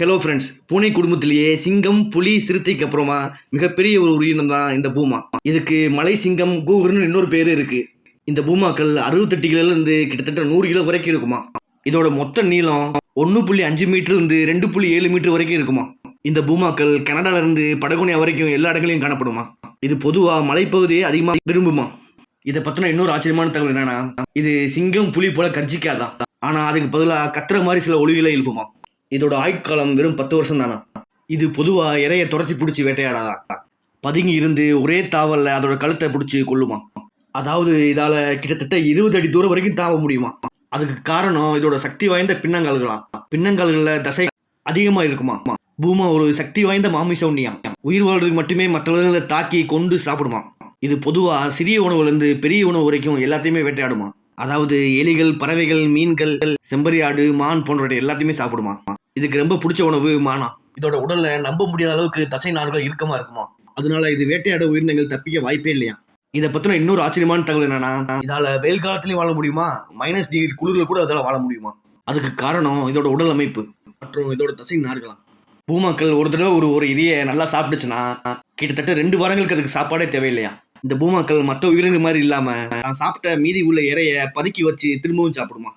Hello friends பூனை குடும்பத்திலேயே சிங்கம் புலி சிறுத்தைக்கு அப்புறமா மிகப்பெரிய ஒரு உயிரினம் தான் இந்த பூமா. இதுக்கு மலை சிங்கம் கூகுர்னு இன்னொரு பேர் இருக்கு. இந்த பூமாக்கள் அறுபத்தெட்டு கிலோலேருந்து கிட்டத்தட்ட நூறு கிலோ வரைக்கும் இருக்குமா. இதோட மொத்த நீளம் ஒன்று புள்ளி அஞ்சு மீட்டர் இருந்து ரெண்டு புள்ளி ஏழு மீட்டர் வரைக்கும் இருக்குமா. இந்த பூமாக்கள் கனடால இருந்து படகுனியா வரைக்கும் எல்லா இடங்களையும் காணப்படுமா. இது பொதுவாக மலைப்பகுதியை அதிகமாக விரும்புமா. இதை பற்றின இன்னொரு ஆச்சரியமான தகவல் என்னன்னா இது சிங்கம் புலி போல கர்ஜிக்காதான் ஆனால் அதுக்கு பதிலாக கத்துற மாதிரி சில ஒளிகளை எழுப்புமா. இதோட ஆயுட்காலம் வெறும் பத்து வருஷம் தானா இது பொதுவாக இறைய துரத்தி பிடிச்சி வேட்டையாடாதா பதுங்கி இருந்து ஒரே தாவல்ல அதோட கழுத்தை பிடிச்சி கொள்ளுமா அதாவது இதால கிட்டத்தட்ட இருபது அடி தூரம் வரைக்கும் தாவ முடியுமா? அதுக்கு காரணம் இதோட சக்தி வாய்ந்த பின்னங்கால்களாம் பின்னங்கால்கள்ல தசை அதிகமா இருக்குமா? பூமா ஒரு சக்தி வாய்ந்த மாமிச உண்ணியா? உயிர் வாழ்றதுக்கு மட்டுமே மற்றவர்களை தாக்கி கொண்டு சாப்பிடுமா? இது பொதுவா சிறிய உணவுலேருந்து பெரிய உணவு வரைக்கும் எல்லாத்தையுமே வேட்டையாடுமா? அதாவது எலிகள் பறவைகள் மீன்கள் செம்பரியாடு மான் போன்றவற்றை எல்லாத்தையுமே சாப்பிடுமா? இதுக்கு ரொம்ப பிடிச்ச உணவு மானா. இதோட உடல்ல நம்ப முடியாத அளவுக்கு தசை நார்கள் இறுக்கமா இருக்குமா? அதனால இது வேட்டையாட உயிரினங்கள் தப்பிக்க வாய்ப்பே இல்லையா? இதை பத்தின இன்னொரு ஆச்சரியமான தகவல் என்னன்னா இதால வெயில் காலத்துலயும் வாழ முடியுமா? மைனஸ் டிகிரி குளிர்ல கூட அதால வாழ முடியுமா? அதுக்கு காரணம் இதோட உடல் அமைப்பு மற்றும் இதோட தசை நார்களாம் பூமாக்கள் ஒரு தடவை ஒரு ஒரு இதைய நல்லா சாப்பிட்டுச்சுன்னா கிட்டத்தட்ட ரெண்டு வாரங்களுக்கு அதுக்கு சாப்பாடே தேவையில்லையா? இந்த பூமாக்கள் மற்ற உயிரினங்கள் மாதிரி இல்லாம சாப்பிட்ட மீதி உள்ள இறைய பதுக்கி வச்சு திரும்பவும் சாப்பிடுமா?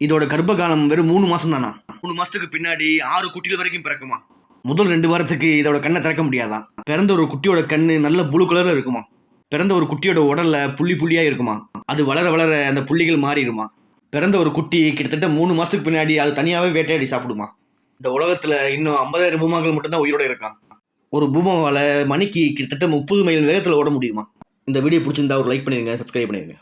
இதோட கர்ப்ப காலம் வெறும் மூணு மாசம் தானா மூணு மாசத்துக்கு பின்னாடி ஆறு குட்டிகள் வரைக்கும் பிறக்குமா? முதல் ரெண்டு வாரத்துக்கு இதோட கண்ணை திறக்க முடியாதான் பிறந்த ஒரு குட்டியோட கண்ணு நல்ல ப்ளூ கலர்ல இருக்குமா? பிறந்த ஒரு குட்டியோட உடல்ல புள்ளி புள்ளியா இருக்குமா? அது வளர வளர அந்த புள்ளிகள் மாறிடுமா? பிறந்த ஒரு குட்டி கிட்டத்தட்ட மூணு மாசத்துக்கு பின்னாடி அது தனியாவே வேட்டையாடி சாப்பிடுமா? இந்த உலகத்துல இன்னும் ஐம்பதாயிரம் பூமாக்கள் மட்டும்தான் உயிரோட இருக்கான் ஒரு பூமாவால மணிக்கு கிட்டத்தட்ட முப்பது மைல் வேகத்துல ஓட முடியுமா? இந்த வீடியோ பிடிச்சிருந்தா ஒரு லைக் பண்ணிருங்க சப்ஸ்கிரைப் பண்ணிருங்க